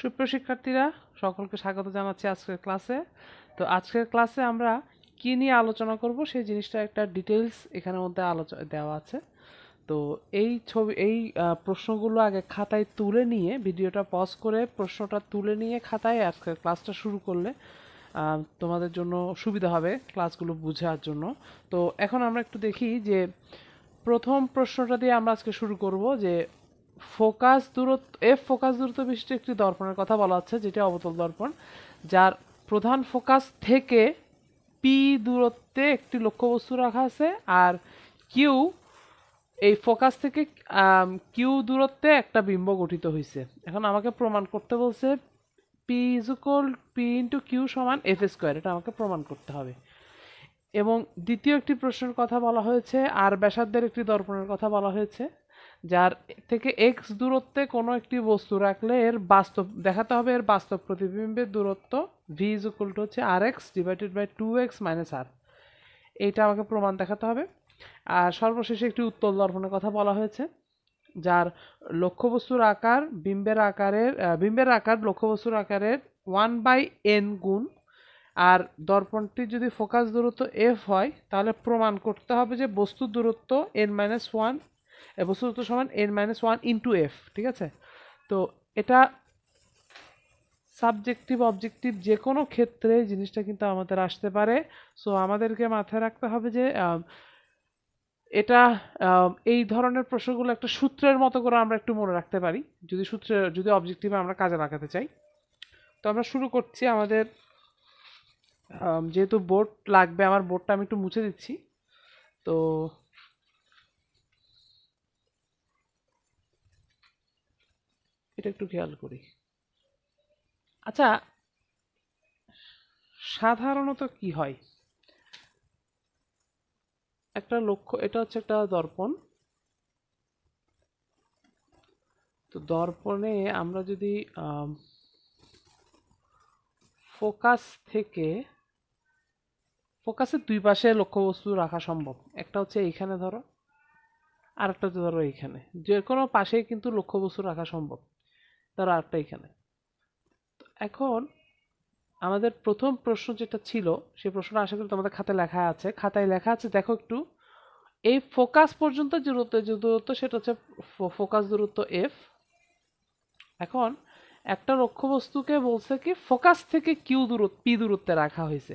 সুপ্রিয় শিক্ষার্থীরা, সকলকে স্বাগত জানাচ্ছি আজকের ক্লাসে। তো আজকের ক্লাসে আমরা কি নিয়ে আলোচনা করব সেই জিনিসটা একটা ডিটেলস এখানের মধ্যে আলোচনা দেওয়া আছে। তো এই ছবি, এই প্রশ্নগুলো আগে খাতায় তুলে নিয়ে, ভিডিওটা পজ করে প্রশ্নটা তুলে নিয়ে খাতায় আজকের ক্লাসটা শুরু করলে তোমাদের জন্য সুবিধা হবে ক্লাসগুলো বোঝার জন্য। তো এখন আমরা একটু দেখি যে প্রথম প্রশ্নটা দিয়ে আমরা আজকে শুরু করব যে ফোকাস দূরত্ব এফ ফোকাস দূরত্ব বিশিষ্ট একটি দর্পণের কথা বলা হচ্ছে, যেটা অবতল দর্পণ, যার প্রধান ফোকাস থেকে পি দূরত্বে একটি লক্ষ্যবস্তু রাখা আছে, আর কিউ এই ফোকাস থেকে কিউ দূরত্বে একটা বিম্ব গঠিত হয়েছে এখন আমাকে প্রমাণ করতে বলছে P is equal P into Q সমান এফ স্কোয়ার এটা আমাকে প্রমাণ করতে হবে। এবং দ্বিতীয় একটি প্রশ্নের কথা বলা হয়েছে, আর ব্যাসার্ধের একটি দর্পণের কথা বলা হয়েছে। যার থেকে এক্স দূরত্বে কোনো একটি বস্তু রাখলে এর বাস্তব, দেখাতে হবে এর বাস্তব প্রতিবিম্বের দূরত্ব ভি ইজ ইকুয়াল হচ্ছে R X divided by two X minus R এইটা আমাকে প্রমাণ দেখাতে হবে। আর সর্বশেষে একটি উত্তল দর্পণের কথা বলা হয়েছে, যার লক্ষ্যবস্তুর আকার বিম্বের আকারের বিম্বের আকার লক্ষ্যবস্তুর আকারের ওয়ান বাই এন গুণ। আর দর্পণটি যদি ফোকাস দূরত্ব এফ হয়, তাহলে প্রমাণ করতে হবে যে বস্তুর দূরত্ব এন মাইনাস ওয়ান দূরত্ব সমান N minus one into F ঠিক আছে? তো এটা সাবজেক্টিভ অবজেক্টিভ যে কোনো ক্ষেত্রে জিনিসটা কিন্তু আমাদের আসতে পারে। সো আমাদেরকে মাথায় রাখতে হবে যে এটা এই ধরনের প্রশ্নগুলো একটা সূত্রের মতো করে আমরা একটু মনে রাখতে পারি। যদি সূত্রে, যদি অবজেক্টিভে আমরা কাজে লাগাতে চাই। তো আমরা শুরু করছি আমাদের যেহেতু বোর্ড লাগবে, আমার বোর্ডটা আমি একটু মুছে দিচ্ছি। তো এটা একটু খেয়াল করি। আচ্ছা সাধারণত কি হয়? একটা লক্ষ্য, এটা হচ্ছে একটা দর্পণ। তো দর্পণে আমরা যদি ফোকাস থেকে, ফোকাসের দুই পাশে লক্ষ্যবস্তু রাখা সম্ভব। একটা হচ্ছে এইখানে ধরো আর একটা হচ্ছে ধরো এইখানে। যে কোনো পাশেই কিন্তু লক্ষ্যবস্তু রাখা সম্ভব। ধরো আরেকটা এখানে। এখন আমাদের প্রথম প্রশ্ন যেটা ছিল সেই প্রশ্নটা আশা করি তোমাদের খাতায় লেখা আছে। খাতায় লেখা আছে, দেখো একটু। এই ফোকাস পর্যন্ত যে দূরত্ব যে দূরত্ব সেটা হচ্ছে ফোকাস দূরত্ব এফ এখন একটা লক্ষ্যবস্তুকে বলছে কি, ফোকাস থেকে কিউ দূরত্ব পি দূরত্বে রাখা হয়েছে।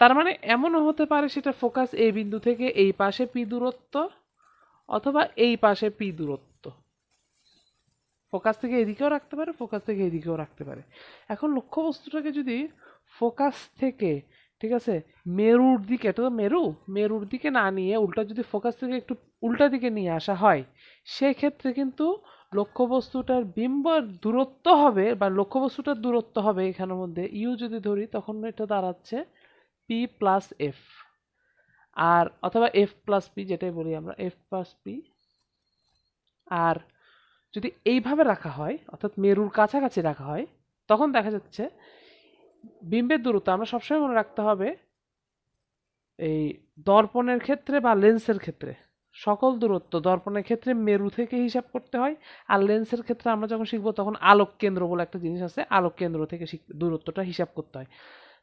তার মানে এমনও হতে পারে সেটা ফোকাস এই বিন্দু থেকে এই পাশে পি দূরত্ব অথবা এই পাশে পি দূরত্ব। ফোকাস থেকে এদিকেও রাখতে পারে, ফোকাস থেকে এদিকেও রাখতে পারে। এখন লক্ষ্যবস্তুটাকে যদি ফোকাস থেকে, ঠিক আছে, মেরুর দিকে এটা তো মেরু, মেরুর দিকে না নিয়ে উল্টা যদি ফোকাস থেকে একটু উল্টা দিকে নিয়ে আসা হয়, সেক্ষেত্রে কিন্তু লক্ষ্যবস্তুটার বিম্বর দূরত্ব হবে বা লক্ষ্যবস্তুটার দূরত্ব হবে এখানের মধ্যে। ইউ যদি ধরি, তখন এটা দাঁড়াচ্ছে পি প্লাস এফ আর, অথবা এফ প্লাস পি যেটাই বলি আমরা এফ প্লাস পি আর যদি এইভাবে রাখা হয়, অর্থাৎ মেরুর কাছাকাছি রাখা হয়, তখন দেখা যাচ্ছে বিম্বের দূরত্ব, আমরা সবসময় মনে রাখতে হবে এই দর্পণের ক্ষেত্রে বা লেন্সের ক্ষেত্রে। সকল দূরত্ব দর্পণের ক্ষেত্রে মেরু থেকে হিসাব করতে হয়, আর লেন্সের ক্ষেত্রে আমরা যখন শিখব তখন আলোক কেন্দ্র বলে একটা জিনিস আছে, আলোক কেন্দ্র থেকে দূরত্বটা হিসাব করতে হয়।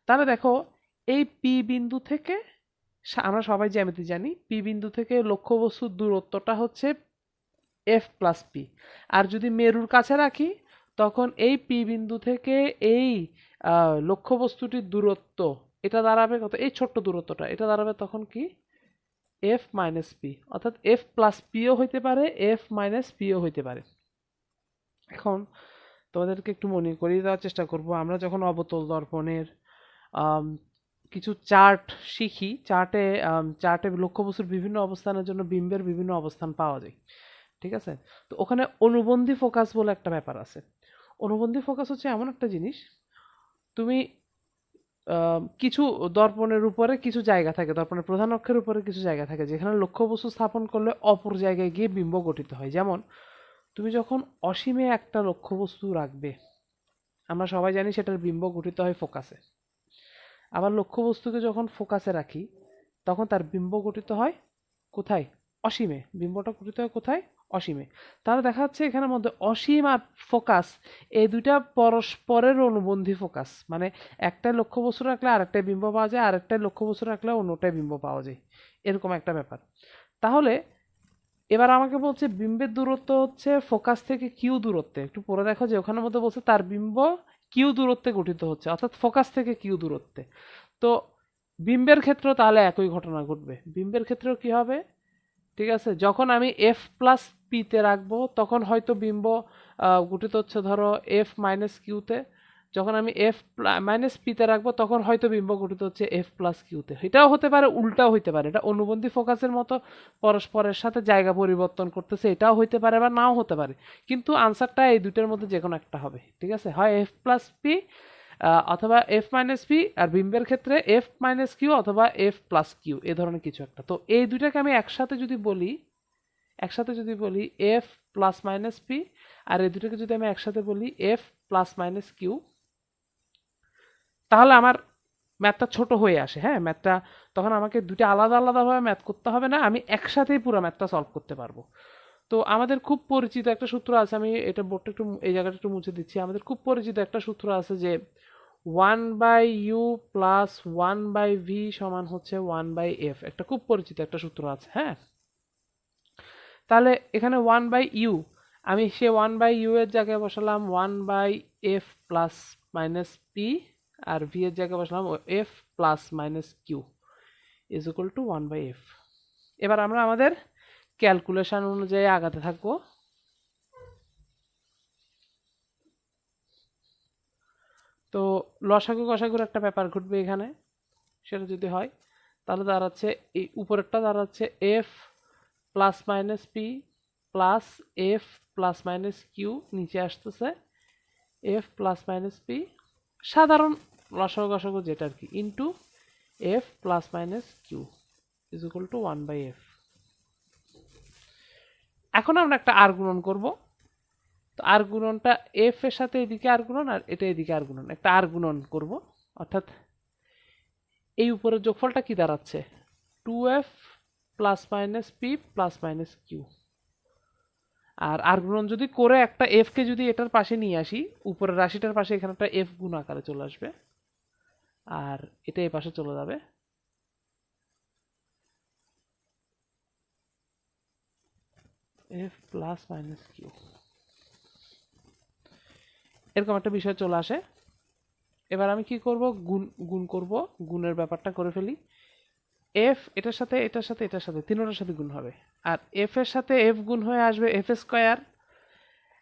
তাহলে দেখো, এই পি বিন্দু থেকে আমরা সবাই জ্যামিতি জানি পি বিন্দু থেকে লক্ষ্যবস্তুর দূরত্বটা হচ্ছে এফ প্লাস পি আর যদি মেরুর কাছে রাখি, তখন এই পি বিন্দু থেকে এই লক্ষ্যবস্তুটির দূরত্ব, এটা দাঁড়াবে কত? এই ছোট্ট দূরত্বটা, এটা দাঁড়াবে তখন কি? এফ মাইনাস পি অর্থাৎ এফ প্লাস পিও হইতে পারে এফ মাইনাস পিও হইতে পারে। এখন তোমাদেরকে একটু মনে করিয়ে দেওয়ার চেষ্টা করব। আমরা যখন অবতল দর্পণের কিছু চার্ট শিখি, চার্টে চার্টে লক্ষ্যবস্তুর বিভিন্ন অবস্থানের জন্য বিম্বের বিভিন্ন অবস্থান পাওয়া যায়। ঠিক আছে? তো ওখানে অনুবন্ধী ফোকাস বলে একটা ব্যাপার আছে। অনুবন্ধী ফোকাস হচ্ছে এমন একটা জিনিস, তুমি কিছু দর্পণের উপরে কিছু জায়গা থাকে, দর্পণের প্রধান অক্ষের উপরে কিছু জায়গা থাকে, যেখানে লক্ষ্যবস্তু স্থাপন করলে অপর জায়গায় গিয়ে বিম্ব গঠিত হয়। যেমন, তুমি যখন অসীমে একটা লক্ষ্যবস্তু রাখবে, আমরা সবাই জানি সেটার বিম্ব গঠিত হয় ফোকাসে আবার লক্ষ্যবস্তুকে যখন ফোকাসে রাখি, তখন তার বিম্ব গঠিত হয় কোথায়? অসীমে। বিম্বটা গঠিত হয় কোথায়? অসীমে। তাহলে দেখা যাচ্ছে এখানের মধ্যে অসীম আর ফোকাস, এই দুইটা পরস্পরের অনুবন্ধী ফোকাস। মানে একটা লক্ষ্যবস্তু রাখলে আরেকটায় বিম্ব পাওয়া যায় আরেকটায় লক্ষ্যবস্তু রাখলে অন্যটায় বিম্ব পাওয়া যায়। এরকম একটা ব্যাপার। তাহলে এবার আমাকে বলছে বিম্বের দূরত্ব হচ্ছে ফোকাস থেকে কিউ দূরত্বে। একটু পরে দেখো যে ওখানের মধ্যে বলছে তার বিম্ব কিউ দূরত্বে গঠিত হচ্ছে, অর্থাৎ ফোকাস থেকে কিউ দূরত্বে। তো বিম্বের ক্ষেত্রেও তাহলে একই ঘটনা ঘটবে। বিম্বের ক্ষেত্রেও কি হবে? ঠিক আছে, যখন আমি এফ প্লাস পিতে রাখব, তখন হয়তো বিম্ব গঠিত হচ্ছে ধরো এফ মাইনাস কিউতে যখন আমি এফ মাইনাস পিতে রাখব, তখন হয়তো বিম্ব গঠিত হচ্ছে এফ প্লাস কিউতে এটাও হতে পারে, উল্টাও হইতে পারে। এটা অনুবন্ধী ফোকাসের মতো পরস্পরের সাথে জায়গা পরিবর্তন করতেছে, এটাও হইতে পারে বা নাও হতে পারে। কিন্তু আনসারটা এই দুটোর মধ্যে যে কোনো একটা হবে, ঠিক আছে? হয় এফ প্লাস পি অথবা এফ মাইনাস পি আর বিম্বের ক্ষেত্রে এফ মাইনাস কিউ অথবা এফ প্লাস কিউ এ ধরনের কিছু একটা। তো এই দুইটাকে আমি একসাথে যদি বলি একসাথে যদি বলি এফ প্লাস মাইনাস পি আর এই দুটোকে যদি আমি একসাথে বলি এফ প্লাস মাইনাস কিউ তাহলে আমার ম্যাথটা ছোট হয়ে আসে হ্যাঁ? ম্যাথটা তখন আমাকে দুটো আলাদা আলাদাভাবে ম্যাথ করতে হবে না, আমি একসাথেই পুরো ম্যাথটা সলভ করতে পারব। তো আমাদের খুব পরিচিত একটা সূত্র আছে, আমি এটা বোর্ডটা একটু এই জায়গাটা একটু মুছে দিচ্ছি। আমাদের খুব পরিচিত একটা সূত্র আছে যে one by U plus one by V সমান হচ্ছে ওয়ান বাই এফ একটা খুব পরিচিত একটা সূত্র আছে হ্যাঁ? তাহলে এখানে ওয়ান বাই ইউ আমি সে ওয়ান বাই ইউ এর জায়গায় বসালাম one by F plus minus P R V এর জায়গায় বসালাম F plus minus Q is equal to one by F এবার আমরা আমাদের ক্যালকুলেশন অনুযায়ী আগাতে থাকব। তো লসাগু কষাগুর একটা ব্যাপার ঘটবে এখানে, সেটা যদি হয়, তাহলে দাঁড়াচ্ছে এই উপরেরটা দাঁড়াচ্ছে F plus minus P plus F plus minus Q নিচে আসতেছে। এফ প্লাস মাইনাস পি সাধারণ লসাগু কষাগু যেটা আর কি into F plus minus Q is equal to one by F এখন আমরা একটা আর গুণন করব। তো আর গুণনটা এফ এর সাথে এদিকে আর গুণন আর এটা এদিকে আর গুণন। একটা আর গুণন করব। অর্থাৎ এই উপরের যোগফলটা কি দাঁড়াচ্ছে? Two F plus minus P plus minus Q আর আর গুণন যদি করে একটা এফ কে যদি এটার পাশে নিয়ে আসি, উপরের রাশিটার পাশে এখানে একটা এফ গুণ আকারে চলে আসবে। আর এটা এই পাশে চলে যাবে। এফ প্লাস মাইনাস কিউ এরকম একটা বিষয় চলে আসে। এবার আমি কি করব? গুণ গুণ করব। গুণের ব্যাপারটা করে ফেলি। এফ এটার সাথে এটার সাথে এটার সাথে, তিনোটার সাথে গুণ হবে। আর এফ এর সাথে এফ গুণ হয়ে আসবে এফ স্কোয়ার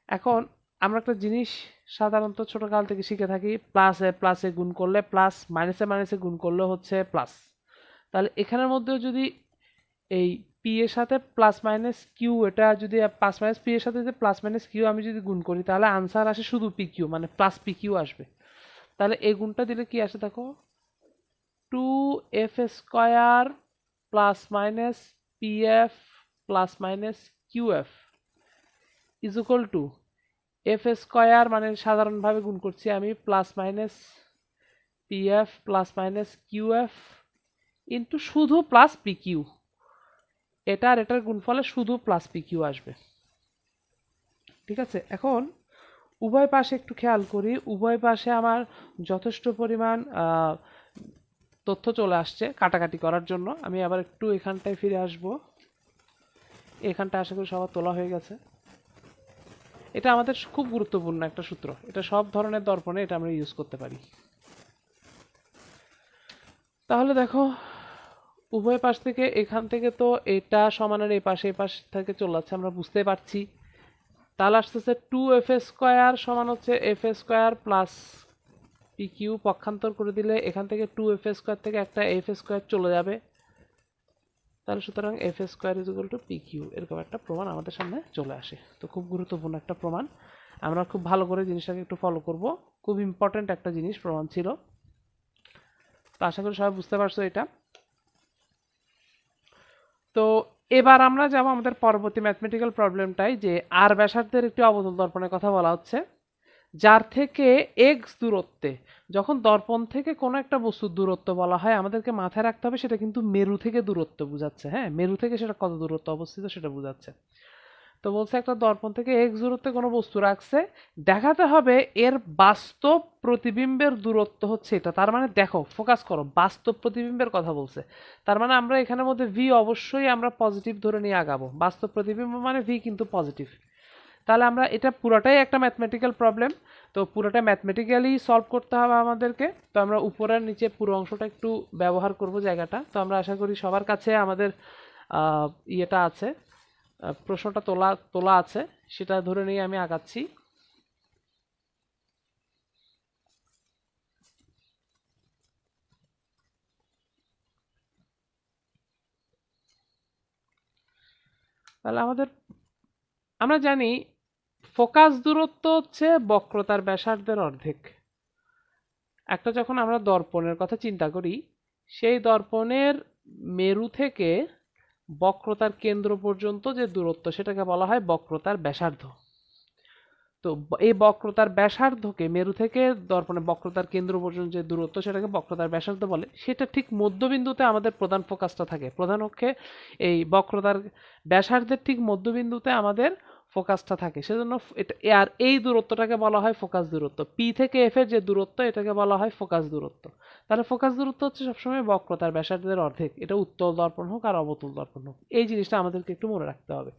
এখন আমরা একটা জিনিস সাধারণত ছোটকাল থেকে শিখে থাকি প্লাসে প্লাসে গুণ করলে প্লাস মাইনাসে মাইনাসে গুণ করলে হচ্ছে প্লাস তাহলে এখানের মধ্যেও যদি এই পি এর সাথে প্লাস মাইনাস কিউ এটা যদি প্লাস মাইনাস পি এর সাথে যদি প্লাস মাইনাস কিউ আমি যদি গুণ করি, তাহলে আনসার আসে শুধু পি কিউ মানে প্লাস পি কিউ আসবে। তাহলে এই গুণটা দিলে কি আসে দেখো? Two F square plus minus P F plus minus Q F is equal to F square মানে সাধারণভাবে গুণ করছি আমি plus minus P F plus minus Q F into শুধু প্লাস পি কিউ এটা আর এটার গুণফলে শুধু প্লাস পি কিউ আসবে। ঠিক আছে? এখন উভয় পাশে একটু খেয়াল করি। উভয় পাশে আমার যথেষ্ট পরিমাণ তথ্য চলে আসছে কাটাকাটি করার জন্য। আমি আবার একটু এখানটায় ফিরে আসব। এখানটা আশা করি সবার তোলা হয়ে গেছে। এটা আমাদের খুব গুরুত্বপূর্ণ একটা সূত্র। এটা সব ধরনের দর্পণে এটা আমরা ইউজ করতে পারি। তাহলে দেখো, উভয় পাশ থেকে এখান থেকে তো এটা সমানের এই পাশে এই পাশ থেকে চলে যাচ্ছে, আমরা বুঝতে পারছি। তাহলে আসতেছে টু এফ স্কোয়ার সমান হচ্ছে F square plus P Q পক্ষান্তর করে দিলে এখান থেকে টু এফ স্কোয়ার থেকে একটা এফ স্কোয়ার চলে যাবে। তাহলে সুতরাং F square is equal to P Q এরকম একটা প্রমাণ আমাদের সামনে চলে আসে। তো খুব গুরুত্বপূর্ণ একটা প্রমাণ। আমরা খুব ভালো করে জিনিসটাকে একটু ফলো করব। খুব ইম্পর্ট্যান্ট একটা জিনিস প্রমাণ ছিল। তো আশা করি সবাই বুঝতে পারছ এটা। তো এবার আমরা যাব আমাদের পরবর্তী ম্যাথমেটিক্যাল প্রবলেমটাই যে আর ব্যাসার্ধের একটি অবতল দর্পণের কথা বলা হচ্ছে। যার থেকে এক্স দূরত্বে, যখন দর্পণ থেকে কোনো একটা বস্তুর দূরত্ব বলা হয়, আমাদেরকে মাথায় রাখতে হবে সেটা কিন্তু মেরু থেকে দূরত্ব বোঝাচ্ছে হ্যাঁ? মেরু থেকে সেটা কত দূরত্ব অবস্থিত সেটা বোঝাচ্ছে। তো বলছে একটা দর্পণ থেকে এক্স দূরত্বে কোনো বস্তু রাখছে, দেখাতে হবে এর বাস্তব প্রতিবিম্বের দূরত্ব হচ্ছে এটা। তার মানে দেখো ফোকাস করো, বাস্তব প্রতিবিম্বের কথা বলছে। তার মানে আমরা এখানের মধ্যে ভি অবশ্যই আমরা পজিটিভ ধরে নিয়ে আগাবো। বাস্তব প্রতিবিম্ব মানে ভি কিন্তু পজিটিভ তাহলে আমরা এটা পুরোটাই একটা ম্যাথমেটিক্যাল প্রবলেম তো পুরোটা ম্যাথমেটিক্যালি সলভ করতে হবে আমাদেরকে। তো আমরা উপরের নিচে পুরো অংশটা একটু ব্যবহার করব জায়গাটা। তো আমরা আশা করি সবার কাছে আমাদের ইয়েটা আছে। প্রশ্নটা তোলা তোলা আছে। সেটা ধরে নিয়ে আমি আগাচ্ছি। তাহলে আমাদের, আমরা জানি ফোকাস দূরত্ব হচ্ছে বক্রতার ব্যাসার্ধের অর্ধেক। একটা যখন আমরা দর্পণের কথা চিন্তা করি, সেই দর্পণের মেরু থেকে বক্রতার কেন্দ্র পর্যন্ত যে দূরত্ব, সেটাকে বলা হয় বক্রতার ব্যাসার্ধ। তো এই বক্রতার ব্যাসার্ধকে মেরু থেকে দর্পণে বক্রতার কেন্দ্র পর্যন্ত যে দূরত্ব, সেটাকে বক্রতার ব্যাসার্ধ বলে। সেটা ঠিক মধ্যবিন্দুতে আমাদের প্রধান ফোকাসটা থাকে। প্রধান অক্ষে এই বক্রতার ব্যাসার্ধের ঠিক মধ্যবিন্দুতে আমাদের ফোকাসটা থাকে। সেজন্য আর এই দূরত্বটাকে বলা হয় ফোকাস দূরত্ব। পি থেকে এফ এর যে দূরত্ব, এটাকে বলা হয় ফোকাস দূরত্ব। তাহলে ফোকাস দূরত্ব হচ্ছে সবসময় বক্রতার ব্যাসার্ধের অর্ধেক। এটা উত্তল দর্পণ হোক আর অবতল দর্পণ হোক। এই জিনিসটা আমাদেরকে একটু মনে রাখতে হবে।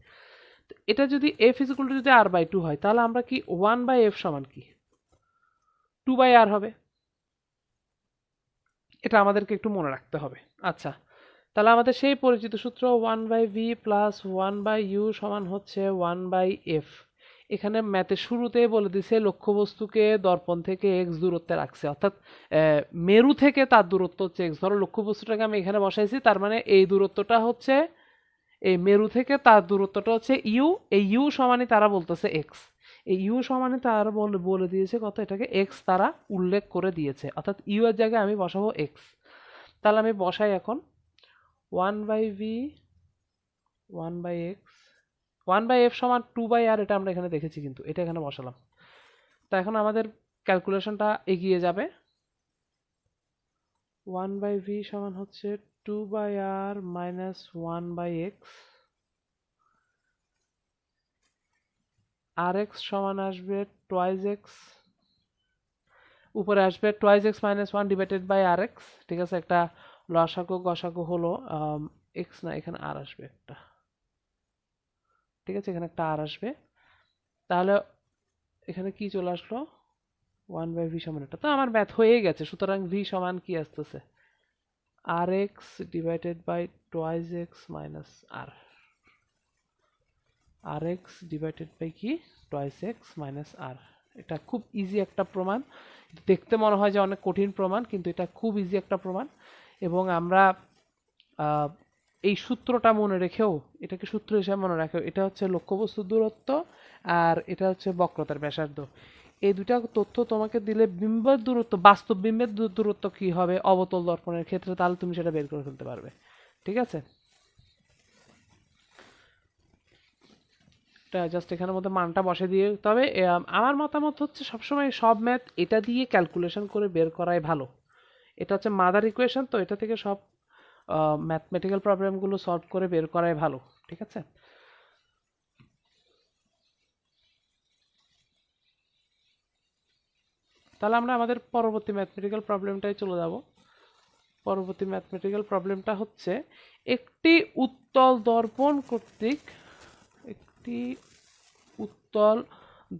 এটা যদি এফ ইজিকুল টু যদি আর বাই টু হয়, তাহলে আমরা কি ওয়ান বাই এফ সমান কি? টু বাই আর হবে। এটা আমাদেরকে একটু মনে রাখতে হবে। আচ্ছা তাহলে আমাদের সেই পরিচিত সূত্র one by V plus one by U সমান হচ্ছে ওয়ান বাই এফ এখানে ম্যাথের শুরুতেই বলে দিছে লক্ষ্যবস্তুকে দর্পণ থেকে এক্স দূরত্বে রাখছে। অর্থাৎ মেরু থেকে তার দূরত্ব হচ্ছে এক্স ধরো লক্ষ্যবস্তুটাকে আমি এখানে বসাইছি, তার মানে এই দূরত্বটা হচ্ছে, এই মেরু থেকে তার দূরত্বটা হচ্ছে ইউ এই ইউ সমানই তারা বলতেছে এক্স এই ইউ সমানে তারা বলে বলে দিয়েছে কত? এটাকে এক্স তারা উল্লেখ করে দিয়েছে। অর্থাৎ ইউ এর জায়গায় আমি বসাবো এক্স তাহলে আমি বসাই এখন। One by V one by X one by F সমান টু বাই আর এটা আমরা এখানে দেখেছি কিন্তু, এটা এখানে বসালাম। তা এখন আমাদের ক্যালকুলেশনটা এগিয়ে যাবে। ওয়ান বাই ভি সমান হচ্ছে two by R minus one by X R X সমান আসবে টোয়াইজ এক্স উপরে আসবে twice X minus one divided by R X ঠিক আছে? একটা লসাগু গসাগু হলো এক্স না, এখানে আর আসবে একটা। ঠিক আছে, এখানে একটা আর আসবে। তাহলে এখানে কি চলে আসলো? ওয়ান বাই ভি সমান একটা। তো আমার ম্যাথ হয়ে গেছে, সুতরাং ভি সমান কি আসতেছে? R X divided by twice X minus R R X divided by কি? টোয়াইস এক্স মাইনাস আর এটা খুব ইজি একটা প্রমাণ। দেখতে মনে হয় যে অনেক কঠিন প্রমাণ, কিন্তু এটা খুব ইজি একটা প্রমাণ। এবং আমরা এই সূত্রটা মনে রেখেও, এটাকে সূত্র হিসেবে মনে রাখেও, এটা হচ্ছে লক্ষ্যবস্তুর দূরত্ব আর এটা হচ্ছে বক্রতার ব্যাসার্ধ। এই দুইটা তথ্য তোমাকে দিলে বিম্বের দূরত্ব, বাস্তব বিম্বের দূরত্ব কি হবে, অবতল দর্পণের ক্ষেত্রে, তাহলে তুমি সেটা বের করে ফেলতে পারবে। ঠিক আছে? জাস্ট এখানের মধ্যে মানটা বসে দিয়ে, তবে আমার মতামত হচ্ছে সবসময় সব ম্যাথ এটা দিয়ে ক্যালকুলেশন করে বের করাই ভালো। এটা হচ্ছে মাদার ইকুয়েশন তো এটা থেকে সব ম্যাথমেটিক্যাল প্রবলেমগুলো সলভ করে বের করাই ভালো, ঠিক আছে? তাহলে আমরা আমাদের পরবর্তী ম্যাথমেটিক্যাল প্রবলেমটাই চলে যাব। পরবর্তী ম্যাথমেটিক্যাল প্রবলেমটা হচ্ছে একটি উত্তল দর্পণ কর্তৃক, একটি উত্তল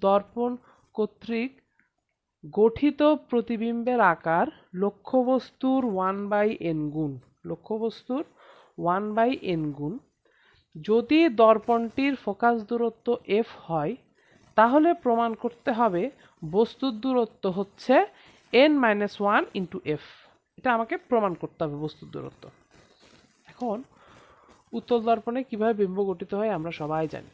দর্পণ কর্তৃক গঠিত প্রতিবিম্বের আকার লক্ষ্যবস্তুর ওয়ান বাই এন গুণ, লক্ষ্যবস্তুর ওয়ান বাই এন গুণ। যদি দর্পণটির ফোকাস দূরত্ব এফ হয়, তাহলে প্রমাণ করতে হবে বস্তুর দূরত্ব হচ্ছে N minus one into F এটা আমাকে প্রমাণ করতে হবে বস্তুর দূরত্ব। এখন, উত্তল দর্পণে কীভাবে বিম্ব গঠিত হয় আমরা সবাই জানি।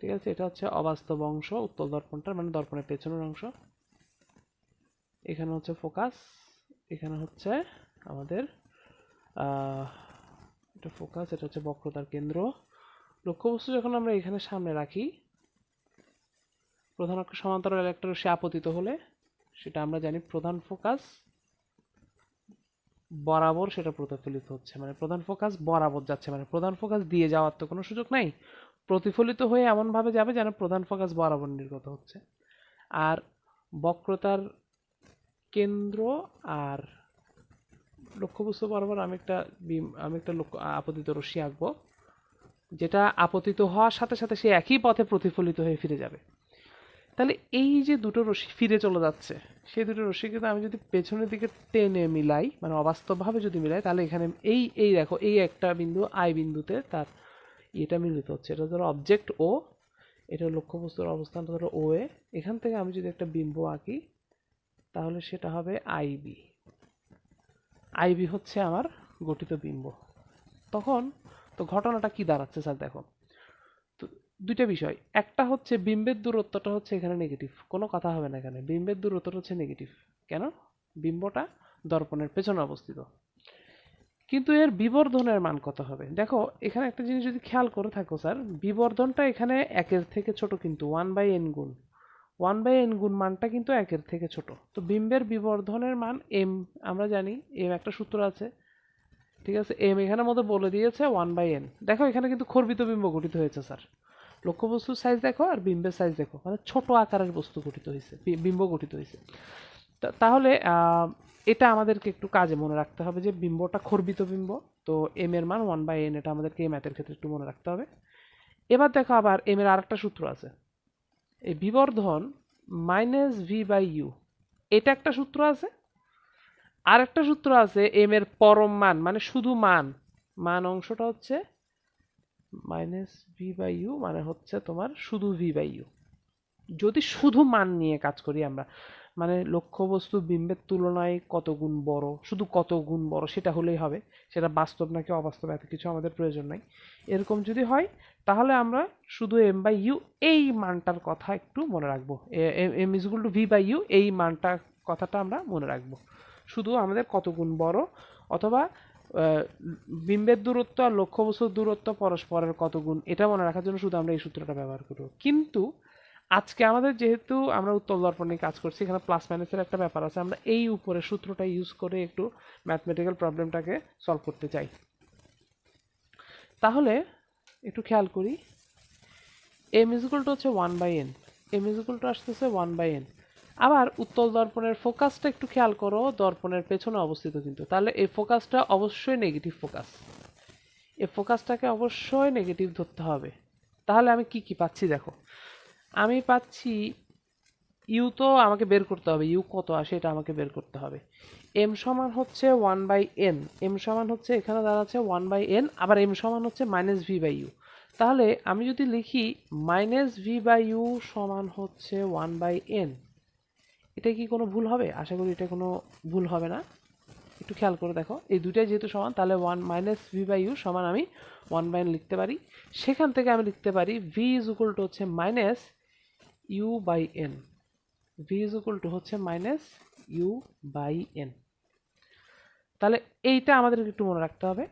ঠিক আছে? এটা হচ্ছে অবাস্তব অংশ, উত্তল দর্পণটার মানে দর্পণের পেছনের অংশ। এখানে হচ্ছে ফোকাস, এখানে হচ্ছে আমাদের এটা ফোকাস, এটা হচ্ছে বক্রতার কেন্দ্র। লক্ষ্যবস্তু যখন আমরা এখানে সামনে রাখি, প্রধান অক্ষ সমান্তরাল একটা সে আপতিত হলে, সেটা আমরা জানি প্রধান ফোকাস বরাবর সেটা প্রতিফলিত হচ্ছে। মানে প্রধান ফোকাস বরাবর যাচ্ছে মানে প্রধান ফোকাস দিয়ে যাওয়ার তো কোনো সুযোগ নাই। প্রতিফলিত হয়ে এমনভাবে যাবে যেন প্রধান ফোকাস বরাবর নির্গত হচ্ছে। আর বক্রতার কেন্দ্র আর লক্ষ্যবস্তু বরাবর আমি একটা বিম, আমি একটা লক্ষ্য আপতিত রশ্মি আঁকবো, যেটা আপতিত হওয়ার সাথে সাথে সে একই পথে প্রতিফলিত হয়ে ফিরে যাবে। তাহলে এই যে দুটো রশ্মি ফিরে চলে যাচ্ছে, সেই দুটো রশ্মি কিন্তু আমি যদি পেছনের দিকে টেনে মিলাই মানে অবাস্তবভাবে যদি মিলাই, তাহলে এখানে এই এই দেখো, এই একটা বিন্দু, আই বিন্দুতে তার এটা মিলিত হচ্ছে। এটা ধরো অবজেক্ট ও এটা লক্ষ্যবস্তুর অবস্থানটা ধরো ও এ। এখান থেকে আমি যদি একটা বিম্ব আঁকি, তাহলে সেটা হবে আইবি আইবি হচ্ছে আমার গঠিত বিম্ব। তখন তো ঘটনাটা কি দাঁড়াচ্ছে স্যার দেখো। তো দুইটা বিষয়। একটা হচ্ছে বিম্বের দূরত্বটা হচ্ছে এখানে নেগেটিভ কোনো কথা হবে না এখানে। বিম্বের দূরত্বটা হচ্ছে নেগেটিভ কেন? বিম্বটা দর্পণের পেছনে অবস্থিত। কিন্তু এর বিবর্ধনের মান কত হবে? দেখো, এখানে একটা জিনিস যদি খেয়াল করে থাকো স্যার, বিবর্ধনটা এখানে একের থেকে ছোট কিন্তু ওয়ান বাই এন গুণ। ওয়ান বাই এন গুণ মানটা কিন্তু একের থেকে ছোট। তো বিম্বের বিবর্ধনের মান এম আমরা জানি এম একটা সূত্র আছে, ঠিক আছে? এম এখানের মধ্যে বলে দিয়েছে ওয়ান বাই এন দেখো, এখানে কিন্তু খর্বিত বিম্ব গঠিত হয়েছে স্যার। লক্ষ্যবস্তুর সাইজ দেখো আর বিম্বের সাইজ দেখো। মানে ছোট আকারের বস্তু গঠিত হয়েছে বিম্ব গঠিত হয়েছে তাহলে এটা আমাদেরকে একটু কাজে মনে রাখতে হবে যে বিম্বটা খর্বিত বিম্ব, তো এম এর মান ওয়ান বাই এন এটা আমাদেরকে এই ম্যাথের ক্ষেত্রে একটু মনে রাখতে হবে। এবার দেখো আবার এম এর আরেকটা সূত্র আছে। এই বিবর্ধন মাইনাস ভি বাই ইউ এটা একটা সূত্র আছে। আর একটা সূত্র আছে এম এর পরম মান মানে শুধু মান। মান অংশটা হচ্ছে মাইনাস ভি বাই ইউ মানে হচ্ছে তোমার শুধু ভি বাই ইউ যদি শুধু মান নিয়ে কাজ করি আমরা মানে লক্ষ্যবস্তু বিম্বের তুলনায় কত গুণ বড়? শুধু কত গুণ বড় সেটা হলেই হবে। সেটা বাস্তব নাকি অবাস্তব এত কিছু আমাদের প্রয়োজন নাই। এরকম যদি হয়, তাহলে আমরা শুধু এম বাই ইউ এই মানটার কথা একটু মনে রাখব। M is to V by U এই মানটা কথাটা আমরা মনে রাখব। শুধু আমাদের কত গুণ বড়? অথবা বিম্বের দূরত্ব আর লক্ষ্যবস্তুর দূরত্ব পরস্পরের কত গুণ এটা মনে রাখার জন্য শুধু আমরা এই সূত্রটা ব্যবহার করব। কিন্তু আজকে আমাদের যেহেতু আমরা উত্তল দর্পণ নিয়ে কাজ করছি, এখানে প্লাস মাইনাসের একটা ব্যাপার আছে। আমরা এই উপরে সূত্রটা ইউজ করে একটু ম্যাথমেটিক্যাল প্রবলেমটাকে সলভ করতে চাই। তাহলে একটু খেয়াল করি। এম ইজিকুল টু হচ্ছে one by N M is equal to আসতেছে ওয়ান বাই এন আবার উত্তল দর্পণের ফোকাসটা একটু খেয়াল করো, দর্পণের পেছনে অবস্থিত কিন্তু। তাহলে এই ফোকাসটা অবশ্যই নেগেটিভ ফোকাস এই ফোকাসটাকে অবশ্যই নেগেটিভ ধরতে হবে। তাহলে আমি কি কি পাচ্ছি দেখো। আমি পাচ্ছি ইউ তো আমাকে বের করতে হবে। ইউ কত? আসে এটা আমাকে বের করতে হবে। এম সমান হচ্ছে ওয়ান বাই এন এম সমান হচ্ছে, এখানে দাঁড়াচ্ছে ওয়ান বাই এন আবার এম সমান হচ্ছে মাইনাস ভি বাই ইউ তাহলে আমি যদি লিখি মাইনাস ভি বাই ইউ সমান হচ্ছে ওয়ান বাই এন এটা কি কোনো ভুল হবে? আশা করি এটা কোনো ভুল হবে না। একটু খেয়াল করে দেখো। এই দুটাই যেহেতু সমান, তাহলে one minus V by U সমান আমি ওয়ান বাই এন লিখতে পারি। সেখান থেকে আমি লিখতে পারি ভি ইজ ইকুয়াল টু হচ্ছে minus U by N V is equal to হচ্ছে মাইনাস ইউ বাই এন তাহলে এইটা আমাদের একটু মনে রাখতে হবে।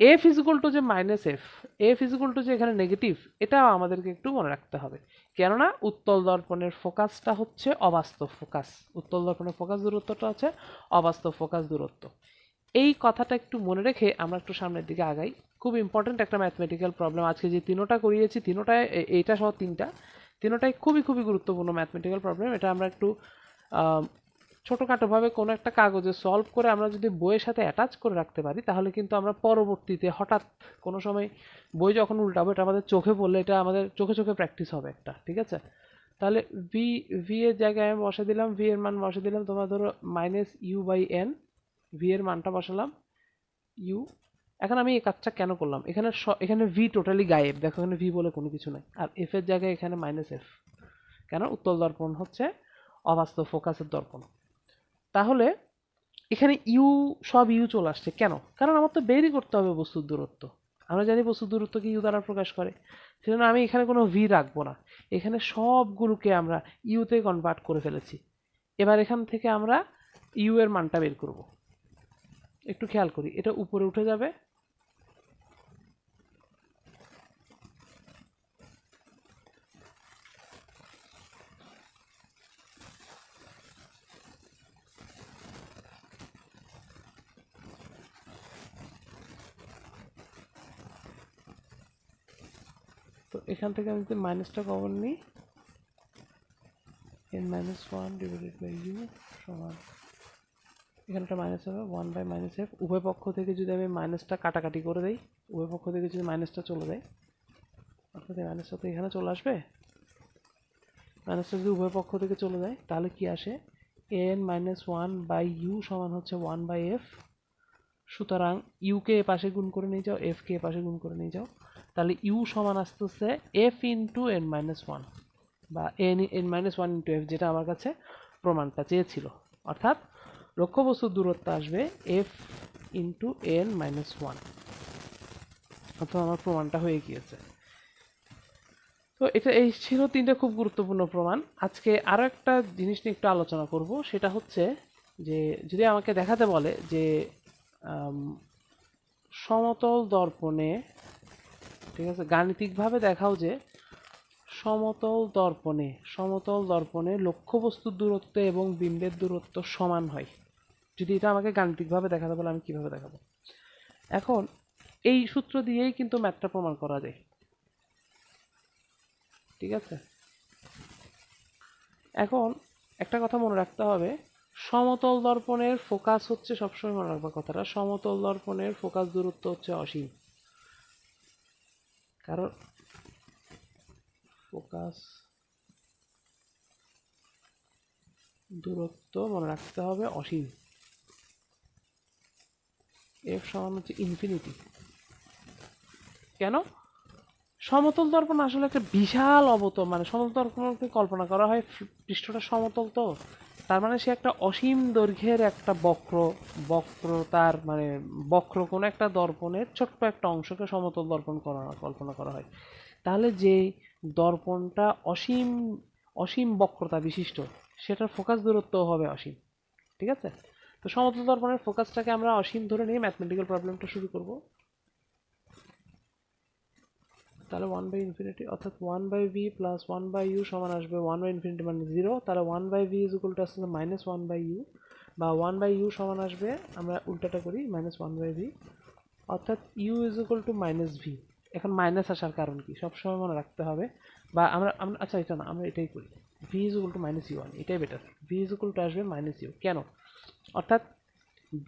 এফ ইজিকুয়াল টু যে minus F F is equal to যে এখানে নেগেটিভ এটাও আমাদেরকে একটু মনে রাখতে হবে। কেননা উত্তল দর্পণের ফোকাসটা হচ্ছে অবাস্তব ফোকাস। উত্তল দর্পণের ফোকাস দূরত্বটা হচ্ছে অবাস্তব ফোকাস দূরত্ব। এই কথাটা একটু মনে রেখে আমরা একটু সামনের দিকে আগাই। খুব ইম্পর্ট্যান্ট একটা ম্যাথমেটিক্যাল প্রবলেম আজকে যে তিনোটা করিয়েছি, তিনোটায় এইটা সহ তিনটা। তিনোটাই খুবই খুবই গুরুত্বপূর্ণ ম্যাথমেটিক্যাল প্রবলেম এটা আমরা একটু ছোটোখাটোভাবে কোনো একটা কাগজে সলভ করে আমরা যদি বইয়ের সাথে অ্যাটাচ করে রাখতে পারি, তাহলে কিন্তু আমরা পরবর্তীতে হঠাৎ কোনো সময় বই যখন উল্টাবো, এটা আমাদের চোখে পড়লে এটা আমাদের চোখে চোখে প্র্যাকটিস হবে একটা, ঠিক আছে? তাহলে ভি ভি এর জায়গায় আমি বসে দিলাম ভি এর মান বসে দিলাম, তোমার ধরো minus u by n v এর মানটা বসালাম ইউ এখন আমি এই কাজটা কেন করলাম? এখানে এখানে ভি টোটালি গায়েব। দেখো এখানে ভি বলে কোনো কিছু নাই। আর এফ এর জায়গায় এখানে মাইনাস এফ কেন? উত্তল দর্পণ হচ্ছে অবাস্তব ফোকাসের দর্পণ। তাহলে এখানে ইউ সব ইউ চলে আসছে। কেন? কারণ আমার তো বেরই করতে হবে বস্তুর দূরত্ব। আমরা জানি বস্তুর দূরত্বকে ইউ দ্বারা প্রকাশ করে। সেজন্য আমি এখানে কোনো ভি রাখব না। এখানে সবগুলোকে আমরা ইউতে কনভার্ট করে ফেলেছি। এবার এখান থেকে আমরা ইউ এর মানটা বের করব। একটু খেয়াল করি, এটা উপরে উঠে যাবে। এখান থেকে আমি যদি মাইনাসটা কমন নিই n minus one divided by u সমান এখানটা মাইনাস হবে ওয়ান বাই মাইনাস এফ উভয় পক্ষ থেকে যদি আমি মাইনাসটা কাটাকাটি করে দেই, উভয় পক্ষ থেকে যদি মাইনাসটা চলে যায় অর্থাৎ মাইনাসটা তো এখানে চলে আসবে। মাইনাসটা যদি উভয় পক্ষ থেকে চলে যায়, তাহলে কি আসে? N minus one by u সমান হচ্ছে ওয়ান বাই এফ সুতরাং ইউকে এ পাশে গুণ করে নিয়ে যাও এফকে এ পাশে গুণ করে নিয়ে যাও। তাহলে ইউ সমান আসতেছে f into n minus one বা n n minus one into f যেটা আমার কাছে প্রমাণটা চেয়েছিল। অর্থাৎ লক্ষ্যবস্তুর দূরত্ব আসবে f into n minus one অর্থাৎ আমার প্রমাণটা হয়ে গিয়েছে। তো এটা, এই ছিল তিনটা খুব গুরুত্বপূর্ণ প্রমাণ। আজকে আরও একটা জিনিস নিয়ে একটু আলোচনা করব, সেটা হচ্ছে যে, যদি আমাকে দেখাতে বলে যে সমতল দর্পণে ঠিক আছে? গাণিতিকভাবে দেখাও যে সমতল দর্পণে সমতল দর্পণে লক্ষ্যবস্তুর দূরত্ব এবং বিম্বের দূরত্ব সমান হয়। যদি এটা আমাকে গাণিতিকভাবে দেখাতে বলে, আমি কীভাবে দেখাবো? এখন এই সূত্র দিয়েই কিন্তু ম্যাথটা প্রমাণ করা যায়। ঠিক আছে? এখন একটা কথা মনে রাখতে হবে। সমতল দর্পণের ফোকাস হচ্ছে সবসময় মনে রাখবা কথাটা। সমতল দর্পণের ফোকাস দূরত্ব হচ্ছে অসীম। কারণ ফোকাস দূরত্ব মনে রাখতে হবে অসীম। এফ সমান হচ্ছে ইনফিনিটি কেন? সমতল দর্পণ আসলে একটা বিশাল অবত মানে সমতল দর্পণকে কল্পনা করা হয় পৃষ্ঠটা সমতল তো। তার মানে সে একটা অসীম দৈর্ঘ্যের একটা বক্র বক্রতার মানে বক্র কোনো একটা দর্পণের ছোট্ট একটা অংশকে সমতল দর্পণ করা, কল্পনা করা হয়। তাহলে যে দর্পণটা অসীম অসীম বক্রতা বিশিষ্ট, সেটার ফোকাস দূরত্ব হবে অসীম, ঠিক আছে? তো সমতল দর্পণের ফোকাসটাকে আমরা অসীম ধরে নিয়ে ম্যাথমেটিক্যাল প্রবলেমটা শুরু করব। তাহলে ওয়ান বাই ইনফিনিটি অর্থাৎ one by v plus one by u সমান আসবে ওয়ান বাই ইনফিনিটি মানে জিরো তাহলে one by v is equal to আসলে মাইনাস ওয়ান বাই ইউ বা ওয়ান বাই ইউ সমান আসবে, আমরা উল্টাটা করি মাইনাস ওয়ান বাই ভি অর্থাৎ u is equal to minus v এখন মাইনাস আসার কারণ কি? সবসময় মনে রাখতে হবে, বা আমরা আমরা আচ্ছা এটা না, আমরা এটাই করি। V is equal to minus u one এটাই better v is equal to আসবে মাইনাস ইউ কেন? অর্থাৎ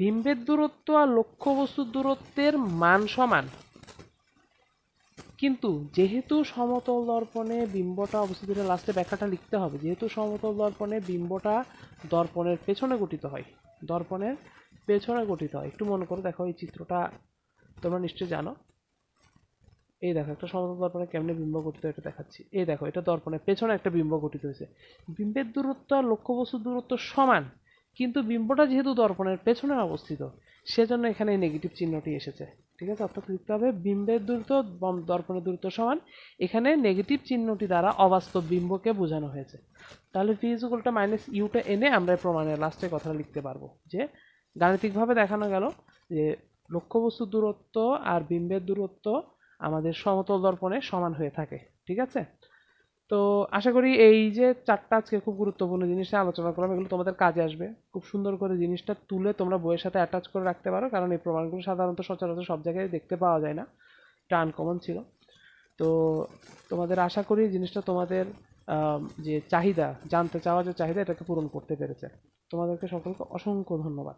বিম্বের দূরত্ব আর লক্ষ্যবস্তুর দূরত্বের মান সমান। কিন্তু যেহেতু সমতল দর্পণে বিম্বটা অবস্থিত এটা লাস্টে ব্যাখ্যাটা লিখতে হবে। যেহেতু সমতল দর্পণে বিম্বটা দর্পণের পেছনে গঠিত হয়, দর্পণের পেছনে গঠিত হয়। একটু মনে করে, দেখো এই চিত্রটা তোমরা নিশ্চয়ই জানো। এই দেখো, একটা সমতল দর্পণে কেমনে বিম্ব গঠিত এটা দেখাচ্ছি। এই দেখো, এটা দর্পণের পেছনে একটা বিম্ব গঠিত হয়েছে। বিম্বের দূরত্ব আর লক্ষ্যবস্তুর দূরত্ব সমান, কিন্তু বিম্বটা যেহেতু দর্পণের পেছনে অবস্থিত, সেজন্য এখানে নেগেটিভ চিহ্নটি এসেছে। ঠিক আছে? অর্থাৎ লিখতে হবে, বিম্বের দূরত্ব দর্পণের দূরত্ব সমান। এখানে নেগেটিভ চিহ্নটি দ্বারা অবাস্তব বিম্বকে বোঝানো হয়েছে। তাহলে ভি ইজুকলটা মাইনাস ইউটা এনে আমরা প্রমাণের লাস্টে কথাটা লিখতে পারব। যে গাণিতিকভাবে দেখানো গেল যে লক্ষ্যবস্তুর দূরত্ব আর বিম্বের দূরত্ব আমাদের সমতল দর্পণে সমান হয়ে থাকে। ঠিক আছে? তো আশা করি এই যে চারটা আজকে খুব গুরুত্বপূর্ণ জিনিসটা আলোচনা করলাম, এগুলো তোমাদের কাজে আসবে। খুব সুন্দর করে জিনিসটা তুলে তোমরা বইয়ের সাথে অ্যাটাচ করে রাখতে পারো, কারণ এই প্রমাণগুলো সাধারণত সচরাচর সব জায়গায় দেখতে পাওয়া যায় না। এটা আনকমন ছিল। তো তোমাদের আশা করি জিনিসটা তোমাদের যে চাহিদা, জানতে চাওয়া যে চাহিদা, এটাকে পূরণ করতে পেরেছে। তোমাদেরকে সকলকে অসংখ্য ধন্যবাদ।